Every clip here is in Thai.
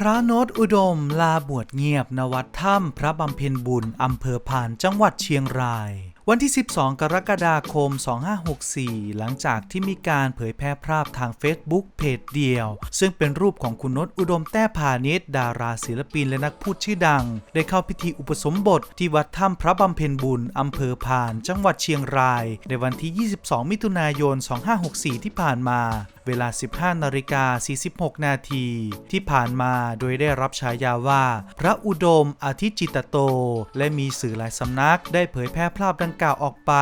พระโนตอุดมลาบวชเงียบ ณ วัดถ้ำพระบำเพ็ญบุญ อำเภอพาน จังหวัดเชียงราย วันที่ 12 กรกฎาคม 2564 หลังจากที่มีการเผยแพร่ภาพทาง Facebook เพจเดียว ซึ่งเป็นรูปของคุณนตอุดมแต้พาณิชดาราศิลปินและนักพูดชื่อดัง ได้เข้าพิธีอุปสมบทที่วัดถ้ำพระบำเพ็ญบุญ อำเภอพาน จังหวัดเชียงราย ในวันที่ 22 มิถุนายน 2564 ที่ผ่านมา เวลา 15นาฬิกา46 นาที ที่ผ่านมาโดยได้รับฉายาว่า พระอุดมอาทิจิตโต และมีสื่อหลายสำนักได้เผยแพร่ภาพดังกล่าวออกไป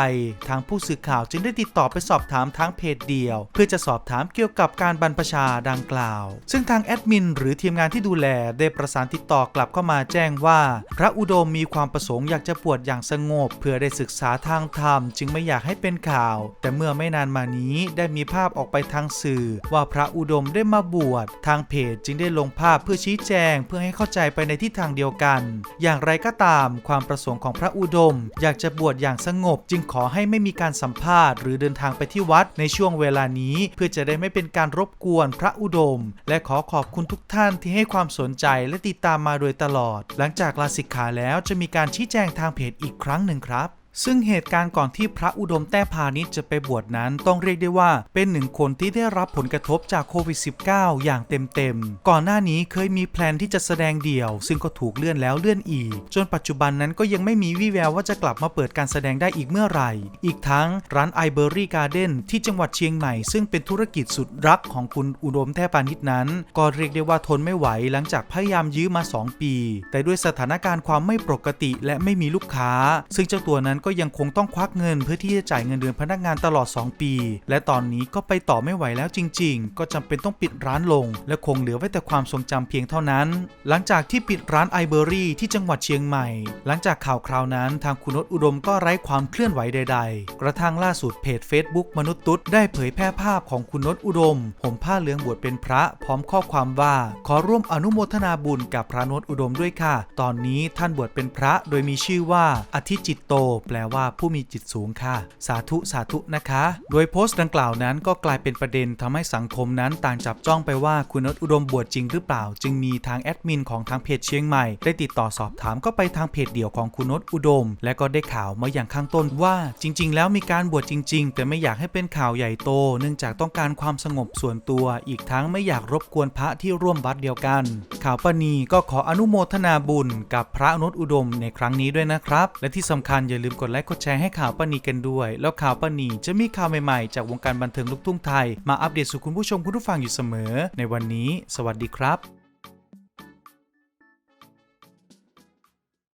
ทางผู้สื่อข่าวจึงได้ติดต่อไปสอบถามทางเพจเดียว เพื่อจะสอบถามเกี่ยวกับการบรรพชาดังกล่าว ซึ่งทางแอดมินหรือทีมงานที่ดูแลได้ประสานติดต่อกลับเข้ามาแจ้งว่า พระอุดมมีความประสงค์อยากจะบวชอย่างสงบ เพื่อได้ศึกษาทางธรรม จึงไม่อยากให้เป็นข่าว แต่เมื่อไม่นานมานี้ได้มีภาพออกไปทางสื่อว่าพระอุดมได้มาบวชทางเพจจึงได้ลงภาพเพื่อชี้แจงเพื่อให้เข้าใจไปในทิศทางเดียวกัน อย่างไรก็ตามความประสงค์ของพระอุดม อยากจะบวชอย่างสงบ จึงขอให้ไม่มีการสัมภาษณ์ หรือเดินทางไปที่วัดในช่วงเวลานี้ เพื่อจะได้ไม่เป็นการรบกวนพระอุดม และขอขอบคุณทุกท่านที่ให้ความสนใจและติดตามมาโดยตลอด หลังจากลาสิกขาแล้วจะมีการชี้แจงทางเพจอีกครั้งหนึ่งครับ ซึ่งเหตุการณ์ก่อนที่พระอุดมแต้พาณิชย์จะไปบวชนั้นต้องเรียกได้ว่าเป็นหนึ่งคนที่ได้รับผลกระทบจากโควิด -19 อย่างเต็มๆ ก่อนหน้านี้เคยมีแพลนที่จะแสดงเดี่ยว ซึ่งก็ถูกเลื่อนแล้วเลื่อนอีก จนปัจจุบันนั้นก็ยังไม่มีวี่แววว่าจะกลับมาเปิดการแสดงได้อีกเมื่อไหร่ อีกทั้งร้านไอเบอรี่การ์เด้นที่จังหวัดเชียงใหม่ ซึ่งเป็นธุรกิจสุดรักของคุณอุดมแต้พาณิชย์นั้น ก็เรียกได้ว่าทนไม่ไหวหลังจากพยายามยื้อมา 2 ปี แต่ด้วยสถานการณ์ความไม่ปกติและไม่มีลูกค้า ซึ่งเจ้าตัวนั้นก็ยังคงต้องควักเงินเพื่อที่จะจ่ายเงินเดือนพนักงานตลอด 2 ปี และตอนนี้ก็ไปต่อไม่ไหวแล้วจริง ๆ ก็จำเป็นต้องปิดร้านลง และคงเหลือไว้แต่ความทรงจำเพียงเท่านั้น หลังจากที่ปิดร้านไอเบอรี่ที่จังหวัดเชียงใหม่ หลังจากข่าวคราวนั้น ทางคุณนศอุดมก็ไร้ความเคลื่อนไหวใด ๆ กระทั่งล่าสุดเพจ Facebook มนุษย์ตุ๊ดได้เผยแพร่ภาพของคุณนศอุดมห่มผ้าเหลืองบวชเป็นพระพร้อมข้อความว่าขอร่วมอนุโมทนาบุญกับพระนศอุดมด้วยค่ะ ตอนนี้ท่านบวชเป็นพระโดยมีชื่อว่าอธิจิตโตแปลลว่าผู้มีจิตสูงค่ะ สาธุสาธุนะคะ โดยโพสต์ดังกล่าวนั้นก็กลายเป็นประเด็นทำให้สังคมนั้นต่างจับจ้องไปว่าคุณนศอุดมบวชจริงหรือเปล่า จึงมีทางแอดมินของทางเพจเชียงใหม่ ได้ติดต่อสอบถามก็ไปทางเพจเดี่ยวของคุณนศอุดม และก็ได้ข่าวมาอย่างข้างต้นว่า จริง ๆ แล้วมีการบวชจริง ๆ แต่ไม่อยากให้เป็นข่าวใหญ่โต เนื่องจากต้องการความสงบส่วนตัว อีกทั้งไม่อยากรบกวนพระที่ร่วมวัดเดียวกัน ข่าวปณีก็ขออนุโมทนาบุญกับพระนศอุดมในครั้งนี้ด้วยนะครับ และที่สำคัญอย่าลืมกดดไลค์กดแชร์ให้ข่าวปนีกันด้วย แล้วข่าวปนีจะมีข่าวใหม่ๆ จากวงการบันเทิงลูกทุ่งไทย มาอัปเดตสู่คุณผู้ชมคุณผู้ฟังอยู่เสมอ ในวันนี้ สวัสดีครับ